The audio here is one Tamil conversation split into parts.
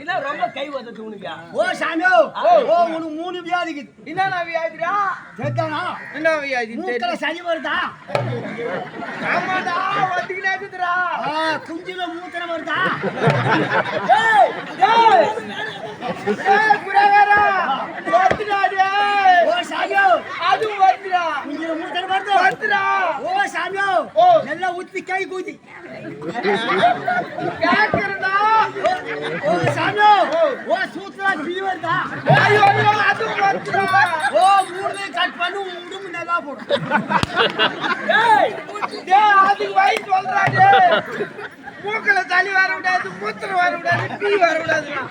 இல்ல ரொம்ப கை வதத்து உனக்கு? ஓ சாமி ஓ உனக்கு மூணு வியாதிக்கு. என்ன வியாதிடா? சேர்த்தானா என்ன வியாதி மூக்கல சளி வருதா? ஆமாடா வந்துக்கினே இருக்குதுடா குஞ்சுல மூத்திரம் வருதா? ஏய் ஏய். ஏய் குரவேரா வந்துடா டேய் ஓ சாமி அது வந்துடா குஞ்சுல மூத்திரம் வருது வந்துடா ஓ. நல்லா ஊத்தி கை கூதி கேக்குறடா ஓ சாமி ஓ சூத்திரா பீ வருதா ஐயோ ஐயோ அது ஓ மூணு கட் பண்ணி உடம்பு நல்லா போடும் டேய் டேய் அதுக்கு வயசு சொல்றா டேய் மூக்கல சளி வர விடாது மூத்திரம் வர விடாது பீ வர விடாதுடா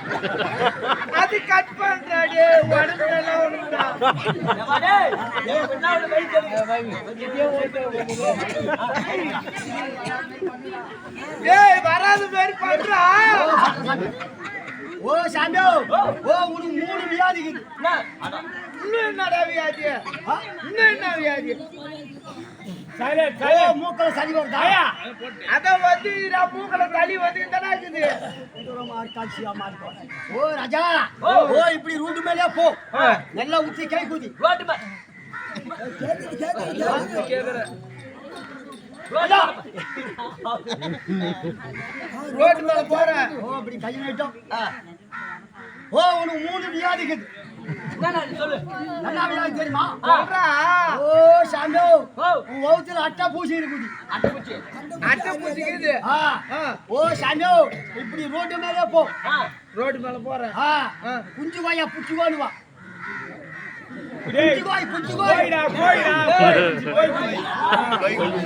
வரும்டா டேய் மாதிரி பண்றா. ஓ சாண்டோ ஓ உனக்கு மூணு வியாதி இன்னும் என்னடா வியாதி? இன்னும் என்ன வியாதி? மூக்கல சளி வருதா அத வந்து மூக்கல சளி வந்து இந்த இருக்குது. ஓ ராஜா. ஓ. இப்படி ரூட்டு மேலே போ. நல்லா ஊத்தி கை கூதி ரோட்டு மே- ராஜா. ரோட்டு மேல போறேன் ஓ கை நீட்டம் ஓ உனக்கு மூணு வியாதிக்கு தெரியுமா? சொல்றா. ஓ சாமி ஓ. உன் வவுத்துல அட்டா பூசி இருக்குது. அட்டை பூச்சிக்குது ஆ. ஆ, ஓ சாமி இப்படி ரோட்டு மேலே போ. ரோட்டு மேல போறேன். குஞ்சு கோயா புச்சு கோனு வா. குஞ்சு கோய் குஞ்சு கோய்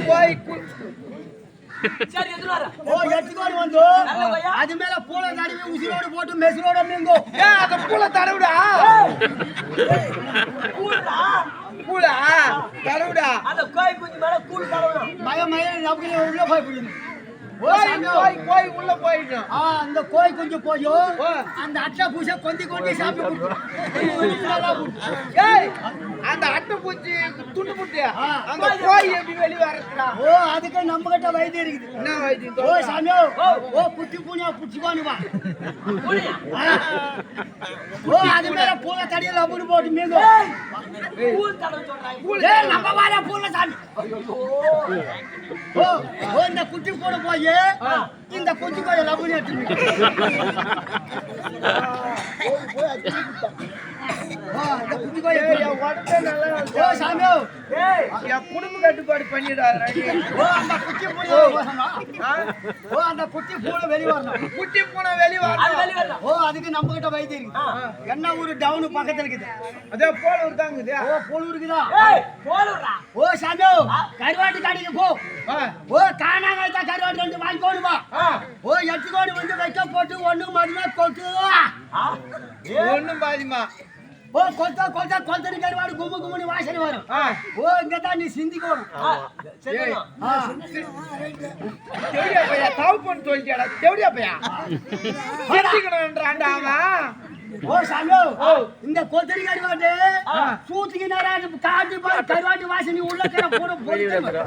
போய் கு- சரி எதுல வர ஓ வந்து. கோயா. அது மேல பூல தடவி உசிரோட போட்டு மெசுரோட மீங்கோ ஏய் அத பூல தடவுடா? கூடுடா பூலா தடவுடா. அந்த கோய் குஞ்சு மேல கூடு தரணும் மய மய நமக்கு உள்ள போய் போய் போய் உள்ள போயிடும் அந்த கோய் குஞ்சு போயும். அந்த அட்டை பூசை கொந்தி கொண்டி சாப்பிட்டு ஏய் அந்த அட்டை பூச்சி துண்டு புட்டு ஆ. அந்த கோய் எப்படி வெளிய வரதுடா ஓ அதுக்கு நம்ம கிட்ட வைத்தியம் இருக்குது. என்ன வைத்தியம் ஓ சொல்றா? சாமி ஓ குட்டி பூனியா. ஓ அது மேல பூல தடியை லபுன்னு போட்டு பூல ஏய்! நம்ம வாடா பூல சாமி. ஓ ஓ இந்த குட்டி போட போய் இந்த குட்டி கோய எடுத்து ஓ இந்த குட்டி கோய ஓ குடும்ப கட்டுப்பாடு. ஓ அந்த குட்டி? ஓ பூனை வெளிய அது வரணும். வெளிய வரணும். ஓ அதுக்கு நம்ம கிட்ட வைத்தியம் என்ன ஊரு? டவுன் பக்கத்துல இருக்குது. அதே போல ஒரு தாங்குது ஓ போல் இருக்குதா ஏய் போடுடா ஓ சாமி கருவாட்டு கடைக்கு போ. ஓ காணாங்க வைத்தா கருவாட்டு ரெண்டு வாங்கிக்கோடு வா ஆ. ஓ எட்டுக்கோடு வந்து வைக்க போட்டு ஒண்ணு கொத்து ஆ. ஒண்ணும் பாதிமா. ஆ, ஓ இங்க தான் நீ சிந்திக்கணும் ஆ சரி ஏய். ஆ. தேவடியா பையா தவு பண்ணி சொல்லிட்டியாடா தேவடியா பையா சிரிக்கணும்ன்றான்டா அவன் ஓ சாமி இந்த கொத்தடி கருவாட்டு சூத்துக்கு நேரம் காட்டு கருவாட்டு வாசனை உள்ள கிற போட போட்டு.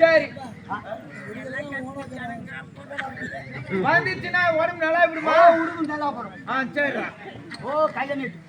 சரி வந்துச்சுன்னா உடம்பு நல்லா விடுமா? உடுப்பு நல்லா போடும். ஆ சரிடா. ஓ கையில நீட்டு.